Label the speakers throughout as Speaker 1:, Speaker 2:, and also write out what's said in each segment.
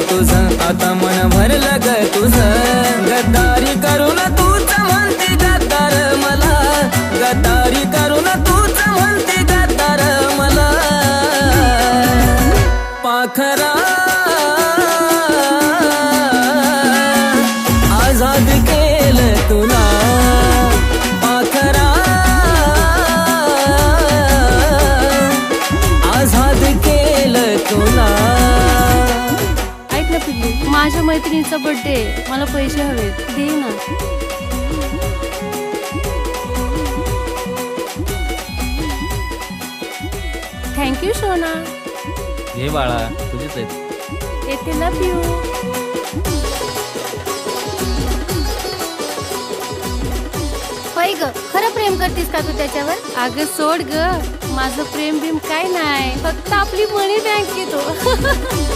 Speaker 1: तुझं. आता मन भरलं ग तुझं. गद्दारी करून तूच म्हणते गद्दार मला. गद्दारी करून तूच म्हणते गद्दार मला. पाखरा
Speaker 2: मैत्रिणीचा बर्थडे मला पैसे हवेत. दे ना. थँक्यू सोना
Speaker 3: घे बाळा तुझीच आहेत.
Speaker 2: येते लव यू होय ग खरं प्रेम करतीस का तू त्याच्यावर? अगं सोड ग माझं प्रेम बिम काय नाही. फक्त आपली मनी बँक येतो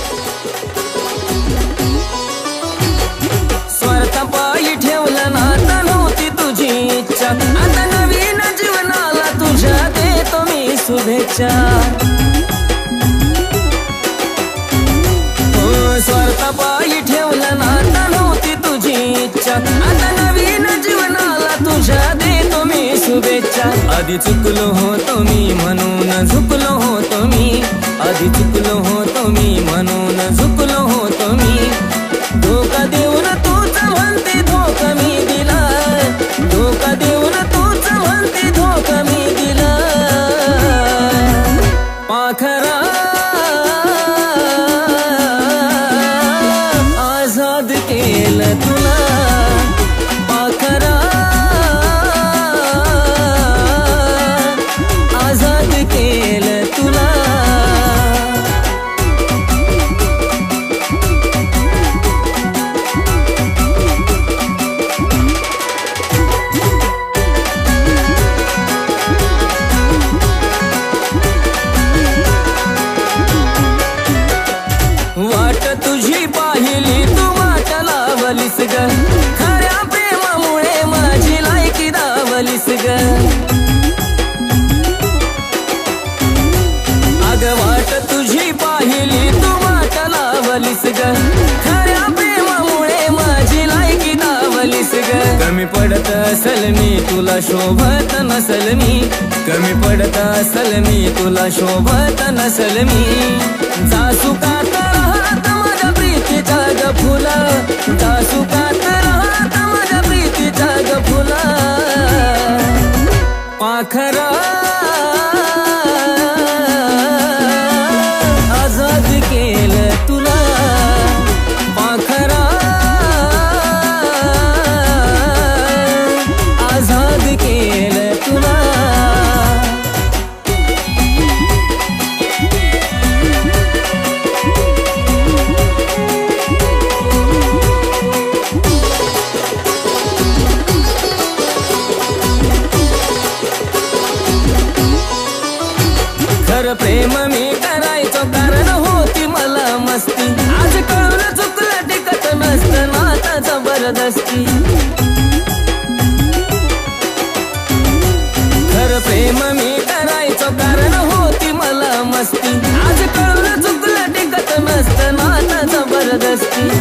Speaker 1: शुभेच्छा. हो, स्वार्थ पायी ठेवलं नाता नव्हती तुझी इच्छा. आता नवीन जीवनाला तुझ्या देतो मी शुभेच्छा. आधी चुकलो होतो मी म्हणून झुकलो होतो मी. आधी चुकलो होतो मी म्हणून झुकलो आझाद ग. खऱ्या प्रेमामुळे माझी लायकी दावलीस ग. कमी पडत असल मी तुला शोभत नसल मी. कमी पडत असल मी तुला शोभत नसल मी. जासुकात का माझ्या प्रीतीच्या ग फुला जासुकात खर प्रेम मी करायचो कारण होती मला मस्ती. आज कळून चुकलं टिकत नसत नाता जबरदस्ती.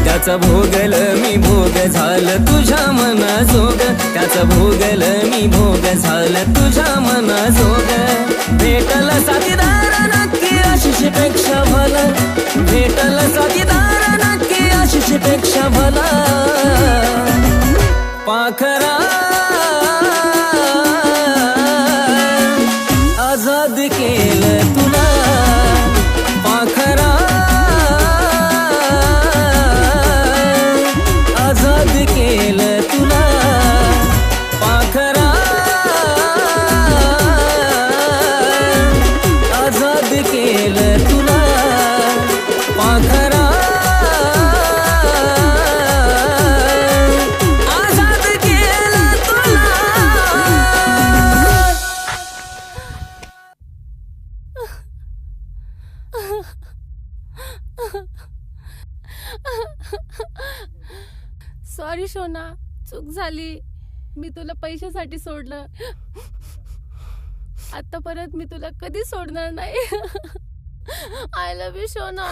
Speaker 1: त्याचा भोगल मी भोग झालं तुझ्या मना जोग त्याचा भोगल मी भोग झालं तुझ्या मना जोग भेटल साथीदार नक्की आशिषपेक्षा भला. भेटल साथीदार नक्की आशिषपेक्षा भला. पाखरा. आझाद केलं तुला.
Speaker 2: सॉरी शोना चूक झाली. मी तुला पैशासाठी सोडलं. आता परत मी तुला कधी सोडणार नाही? आय लव्ह यू शोना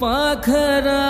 Speaker 1: पाखरा